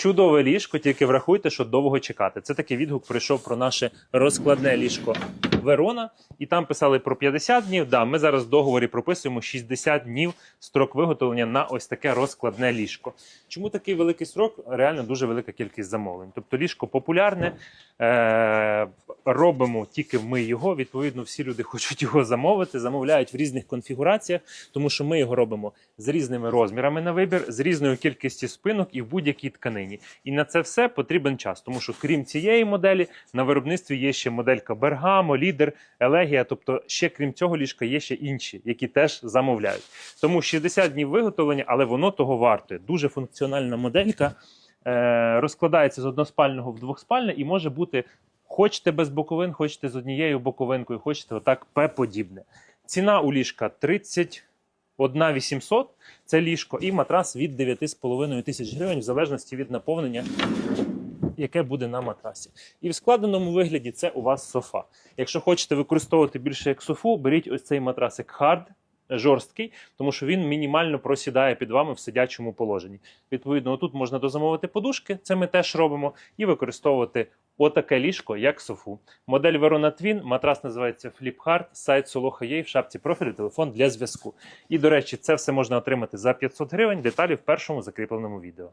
Чудове ліжко, тільки врахуйте, що довго чекати. Це такий відгук прийшов про наше розкладне ліжко Верона, і там писали про 50 днів. Да, ми зараз в договорі прописуємо 60 днів строк виготовлення на ось таке розкладне ліжко. Чому такий великий срок? Реально дуже велика кількість замовлень. Тобто ліжко популярне, е- робимо тільки ми його. Відповідно, всі люди хочуть його замовити, замовляють в різних конфігураціях, тому що ми його робимо з різними розмірами на вибір, з різною кількістю спинок і в будь-якій тканині. І на це все потрібен час, тому що крім цієї моделі, на виробництві є ще моделька Бергамо, Лідер, Елегія. Тобто, ще крім цього ліжка є ще інші, які теж замовляють. Тому 60 днів виготовлення, але воно того вартує. Дуже функціональна моделька. Е, розкладається з односпального в двохспальне і може бути хочете без боковин, хочете з однією боковинкою, хочете отак П-подібне. Ціна у ліжка 31 800 це ліжко, і матрас від 9,5 тисяч гривень, в залежності від наповнення, яке буде на матрасі. І в складеному вигляді це у вас софа. Якщо хочете використовувати більше як софу, беріть ось цей матрасик Hard, жорсткий, тому що він мінімально просідає під вами в сидячому положенні. Відповідно, тут можна дозамовити подушки, це ми теж робимо, і використовувати отаке ліжко, як софу. Модель Verona Twin, матрас називається Flip сайт Soloha.ua, в шапці профілю, телефон для зв'язку. І, до речі, це все можна отримати за 500 гривень. Деталі в першому закріпленому відео.